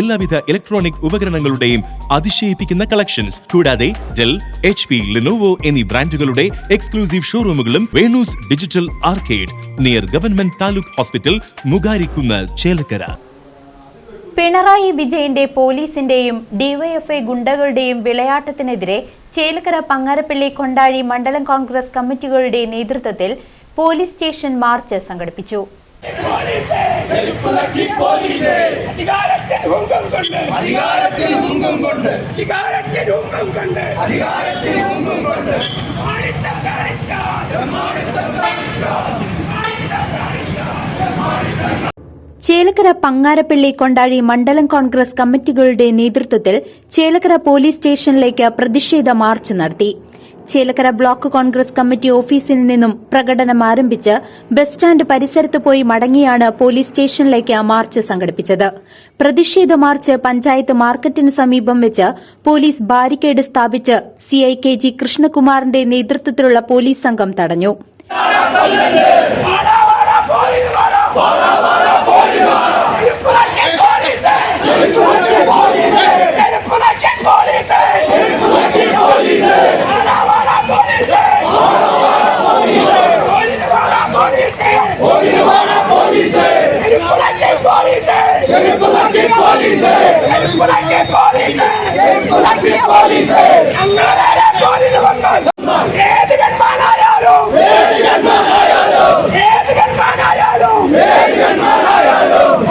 എല്ലാവിധ ഇലക്ട്രോണിക് ഉപകരണങ്ങളുടെയും അതിശയിപ്പിക്കുന്ന കളക്ഷൻസ് കൂടാതെ ഡെൽ എച്ച് പി ലിനോവോ എന്നീ ബ്രാൻഡുകളുടെ exclusive ഷോറൂമുകളും Venu's digital arcade near government taluk hospital മുഗാരിക്കുന്ന Chelakkara. Pinarayi വിജയന്റെ പോലീസിന്റെയും ഡിവൈഎഫ്ഐ ഗുണ്ടകളുടെയും വിളയാട്ടത്തിനെതിരെ ചേലക്കര പങ്ങാരപ്പള്ളി കൊണ്ടാഴി മണ്ഡലം കോൺഗ്രസ് കമ്മിറ്റികളുടെ നേതൃത്വത്തിൽ പോലീസ് സ്റ്റേഷൻ മാർച്ച് സംഘടിപ്പിച്ചു. അധികാരത്തിൽ ഹുങ്കം കൊണ്ട് അധികാരത്തിൽ മുങ്കും കൊണ്ട് അധികാരത്തിൽ ഹുങ്കം കൊണ്ട് അധികാരത്തിൽ മുങ്കും കൊണ്ട് മാണിത്തം കാണിക്കാൻ ചേലക്കര പങ്ങാരപ്പള്ളി കൊണ്ടാഴി മണ്ഡലം കോൺഗ്രസ് കമ്മിറ്റികളുടെ നേതൃത്വത്തിൽ ചേലക്കര പോലീസ് സ്റ്റേഷനിലേക്ക് പ്രതിഷേധ മാർച്ച് നടത്തി. ചേലക്കര ബ്ലോക്ക് കോൺഗ്രസ് കമ്മിറ്റി ഓഫീസിൽ നിന്നും പ്രകടനം ആരംഭിച്ച് ബസ് സ്റ്റാൻഡ് പരിസരത്ത് പോയി മടങ്ങിയാണ് പോലീസ് സ്റ്റേഷനിലേക്ക് മാർച്ച് സംഘടിപ്പിച്ചത്. പ്രതിഷേധ മാർച്ച് പഞ്ചായത്ത് മാർക്കറ്റിന് സമീപം വെച്ച് പോലീസ് ബാരിക്കേഡ് സ്ഥാപിച്ച് സിഐ കെ ജി കൃഷ്ണകുമാറിന്റെ നേതൃത്വത്തിലുള്ള പോലീസ് സംഘം തടഞ്ഞു. ഏത് ഗൺമാനായാലും ഏത് ഗൺമാനായാലും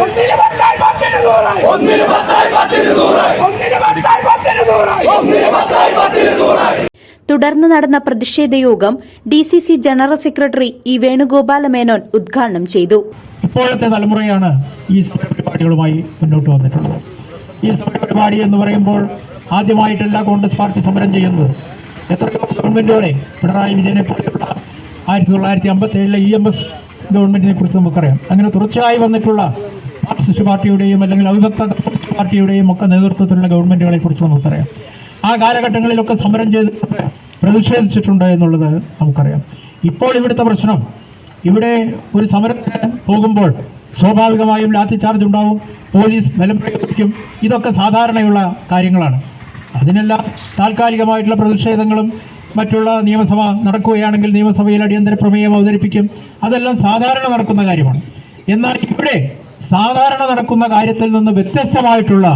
ഒന്നിന് പത്തായി പത്തിന് നൂറായി. ഒന്നിന് പത്തായി പത്തിന് നൂറായി. ഒന്നിന് പത്തായി പത്തിന് നൂറായി. ഒന്നിന് പത്തായി പത്തിന് നൂറായി. തുടർന്ന് നടന്ന പ്രതിഷേധ യോഗം D C C general secretary E Venugopala Menon ഉദ്ഘാടനം ചെയ്തു. ഇപ്പോഴത്തെ തലമുറയാണ് ഈ സമരപരിപാടികളുമായി മുന്നോട്ട് വന്നിട്ടുള്ളത്. ഈ സമരപരിപാടി എന്ന് പറയുമ്പോൾ ആദ്യമായിട്ടല്ല കോൺഗ്രസ് പാർട്ടി സമരം ചെയ്യുന്നത്. എത്രയോ ഗവൺമെന്റുകളെ പിണറായി വിജയനെ പോലെയുള്ള ആയിരത്തി തൊള്ളായിരത്തി അമ്പത്തി ഏഴിലെ ഇ എം എസ് ഗവൺമെന്റിനെ കുറിച്ച് നമുക്കറിയാം. അങ്ങനെ തുടർച്ചയായി വന്നിട്ടുള്ള മാർക്സിസ്റ്റ് പാർട്ടിയുടെയും അല്ലെങ്കിൽ അവിഭക്ത പാർട്ടിയുടെയും ഒക്കെ നേതൃത്വത്തിലുള്ള ഗവൺമെന്റുകളെ കുറിച്ച് നമുക്കറിയാം. ആ കാലഘട്ടങ്ങളിലൊക്കെ സമരം ചെയ്തിട്ടുണ്ട് പ്രതിഷേധിച്ചിട്ടുണ്ട് എന്നുള്ളത് നമുക്കറിയാം. ഇപ്പോൾ ഇവിടുത്തെ പ്രശ്നം ഇവിടെ ഒരു സമരത്തിന് പോകുമ്പോൾ സ്വാഭാവികമായും ലാത്തി ചാർജ് ഉണ്ടാവും. പോലീസ് ബലം പ്രയോഗിക്കും. ഇതൊക്കെ സാധാരണയുള്ള കാര്യങ്ങളാണ്. അതിനെല്ലാം താൽക്കാലികമായിട്ടുള്ള പ്രതിഷേധങ്ങളും മറ്റുള്ള നിയമസഭ നടക്കുകയാണെങ്കിൽ നിയമസഭയിൽ അടിയന്തര പ്രമേയം അവതരിപ്പിക്കും. അതെല്ലാം സാധാരണ നടക്കുന്ന കാര്യമാണ്. എന്നാൽ ഇവിടെ സാധാരണ നടക്കുന്ന കാര്യത്തിൽ നിന്ന് വ്യത്യസ്തമായിട്ടുള്ള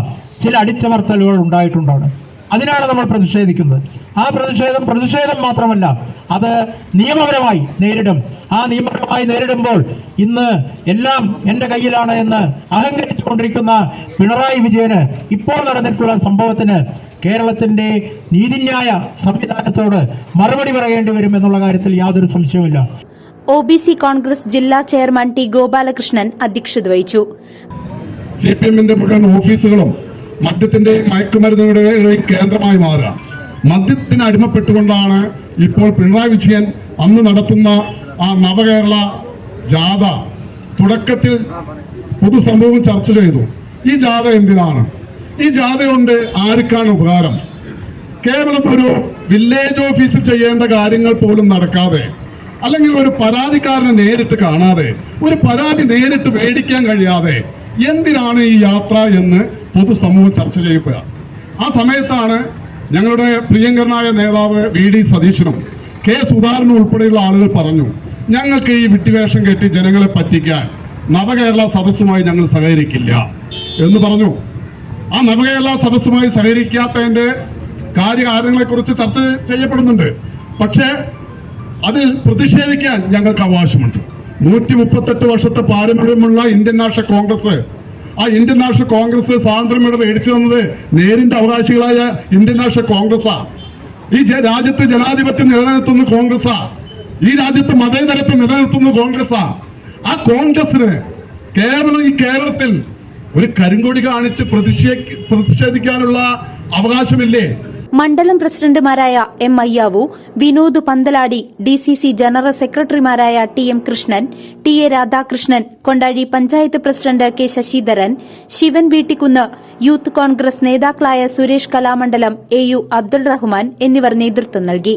ചില അടിച്ചമർത്തലുകൾ ഉണ്ടായിട്ടുണ്ടാണ്. അതിനാണ് നമ്മൾ പ്രതിഷേധിക്കുന്നത്. ആ പ്രതിഷേധം പ്രതിഷേധം മാത്രമല്ല അത് നിയമപരമായി നേരിടും. ആ നിയമപരമായി നേരിടുമ്പോൾ ഇന്ന് എല്ലാം എന്റെ കയ്യിലാണ് എന്ന് അഹങ്കരിച്ചുകൊണ്ടിരിക്കുന്ന പിണറായി വിജയന് ഇപ്പോൾ നടന്നിട്ടുള്ള സംഭവത്തിന് കേരളത്തിന്റെ നീതിന്യായ സംവിധാനത്തോട് മറുപടി പറയേണ്ടി വരും എന്നുള്ള കാര്യത്തിൽ യാതൊരു സംശയവുമില്ല. ഒ ബി സി കോൺഗ്രസ് ജില്ലാ ചെയർമാൻ ടി ഗോപാലകൃഷ്ണൻ അധ്യക്ഷത വഹിച്ചു. സി പി എമ്മിന്റെ മുഴുവൻ ഓഫീസുകളും മദ്യത്തിന്റെയും മയക്കുമരുന്നുകളുടെയും കേന്ദ്രമായി മാറുക. മദ്യത്തിന് അടിമപ്പെട്ടുകൊണ്ടാണ് ഇപ്പോൾ പിണറായി വിജയൻ അന്ന് നടത്തുന്ന ആ നവകേരള ജാഥ തുടക്കത്തിൽ പൊതുസമൂഹം ചർച്ച ചെയ്തു. ഈ ജാഥ എന്തിനാണ്? ഈ ജാഥ കൊണ്ട് ആർക്കാണ് ഉപകാരം? കേവലം ഒരു വില്ലേജ് ഓഫീസിൽ ചെയ്യേണ്ട കാര്യങ്ങൾ പോലും നടക്കാതെ അല്ലെങ്കിൽ ഒരു പരാതിക്കാരനെ നേരിട്ട് കാണാതെ ഒരു പരാതി നേരിട്ട് മേടിക്കാൻ കഴിയാതെ എന്തിനാണ് ഈ യാത്ര എന്ന് പൊതുസമൂഹം ചർച്ച ചെയ്യപ്പെടുക ആ സമയത്താണ് ഞങ്ങളുടെ പ്രിയങ്കരനായ നേതാവ് വി ഡി സതീശനും കെ സുധാകരനും ഉൾപ്പെടെയുള്ള ആളുകൾ പറഞ്ഞു ഞങ്ങൾക്ക് ഈ വിട്ടുവേഷം കെട്ടി ജനങ്ങളെ പറ്റിക്കാൻ നവകേരള സദസ്സുമായി ഞങ്ങൾ സഹകരിക്കില്ല. എന്ന് പറഞ്ഞു. ആ നവകേരള സദസ്സുമായി സഹകരിക്കാത്തതിന്റെ കാര്യകാര്യങ്ങളെക്കുറിച്ച് ചർച്ച ചെയ്യപ്പെടുന്നുണ്ട്. പക്ഷേ അതിൽ പ്രതിഷേധിക്കാൻ ഞങ്ങൾക്ക് അവകാശമുണ്ട്. നൂറ്റി മുപ്പത്തെട്ട് വർഷത്തെ പാരമ്പര്യമുള്ള ഇന്ത്യൻ നാഷണൽ കോൺഗ്രസ് ആ ഇന്ത്യൻ നാഷണൽ കോൺഗ്രസ് സ്വാതന്ത്ര്യം മേടിച്ചു തന്നത് നേരിന്റെ അവകാശികളായ ഇന്ത്യൻ നാഷണൽ ആ ഈ രാജ്യത്ത് ജനാധിപത്യം നിലനിർത്തുന്ന ആ ഈ രാജ്യത്ത് മതേതരത്വം നിലനിർത്തുന്ന കോൺഗ്രസ് ആ കോൺഗ്രസിന് കേവലം ഈ കേരളത്തിൽ ഒരു കരിങ്കൊടി കാണിച്ച് പ്രതിഷേ പ്രതിഷേധിക്കാനുള്ള അവകാശമില്ലേ? മണ്ഡലം പ്രസിഡന്റുമാരായ M Ayyavu Vinod Panthaladi D C C general സെക്രട്ടറിമാരായ T M Krishnan T A Radhakrishnan Kondazhy panchayat president K Sasidharan Sivan Veettikkunnu youth Congress നേതാക്കളായ സുരേഷ് കലാമണ്ഡലം എ യു അബ്ദുൾ റഹ്മാൻ എന്നിവർ നേതൃത്വം നൽകി.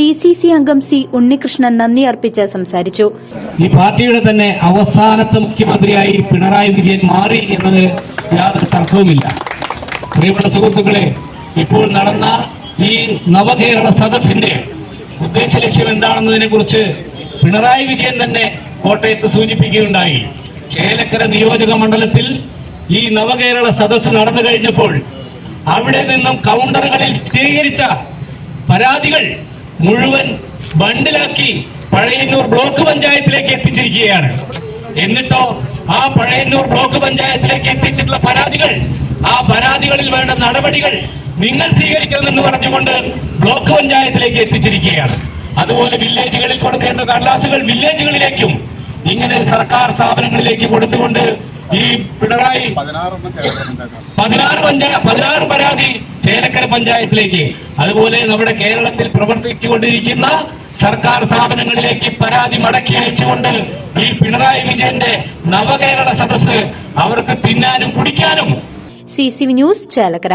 ഡി സി സി അംഗം സി ഉണ്ണികൃഷ്ണൻ നന്ദി അർപ്പിച്ച് സംസാരിച്ചു. ഈ പാർട്ടിയുടെ തന്നെ അവസാനത്തെ മുഖ്യമന്ത്രിയായി പിണറായി വിജയൻ മാറി എന്നതിന് യാതൊരു തർക്കവുമില്ല. പ്രിയപ്പെട്ട സുഹൃത്തുക്കളെ ഇപ്പോൾ നടന്ന ഈ നവകേരള സദസ്സിന്റെ ഉദ്ദേശ ലക്ഷ്യം എന്താണെന്നതിനെ കുറിച്ച് പിണറായി വിജയൻ തന്നെ കോട്ടയത്ത് സൂചിപ്പിക്കുകയുണ്ടായി. ചേലക്കര നിയോജക മണ്ഡലത്തിൽ ഈ നവകേരള സദസ്സ് നടന്നു കഴിഞ്ഞപ്പോൾ അവിടെ നിന്നും കൗണ്ടറുകളിൽ സ്വീകരിച്ച പരാതികൾ മുഴുവൻ ബണ്ടിലാക്കി പഴയന്നൂർ ബ്ലോക്ക് പഞ്ചായത്തിലേക്ക് എത്തിച്ചിരിക്കുകയാണ്. എന്നിട്ടോ ആ പഴയന്നൂർ ബ്ലോക്ക് പഞ്ചായത്തിലേക്ക് എത്തിച്ചിട്ടുള്ള പരാതികൾ ആ പരാതികളിൽ വേണ്ട നടപടികൾ നിങ്ങൾ സ്വീകരിക്കണമെന്ന് പറഞ്ഞുകൊണ്ട് ബ്ലോക്ക് പഞ്ചായത്തിലേക്ക് എത്തിച്ചിരിക്കുകയാണ്. അതുപോലെ വില്ലേജുകളിൽ കൊടുക്കേണ്ട കടലാസുകൾ വില്ലേജുകളിലേക്കും ഇങ്ങനെ സർക്കാർ സ്ഥാപനങ്ങളിലേക്ക് കൊടുത്തുകൊണ്ട് ഈ പിണറായി പതിനാറ് പഞ്ചായ പതിനാറ് പരാതി ചേലക്കര പഞ്ചായത്തിലേക്ക് അതുപോലെ നമ്മുടെ കേരളത്തിൽ പ്രവർത്തിച്ചുകൊണ്ടിരിക്കുന്ന സർക്കാർ സ്ഥാപനങ്ങളിലേക്ക് പരാതി മടക്കി അയച്ചുകൊണ്ട് ഈ പിണറായി വിജയന്റെ നവകേരള സദസ് അവർക്ക് തിന്നാനും കുടിക്കാനും C C V news Chelakkara.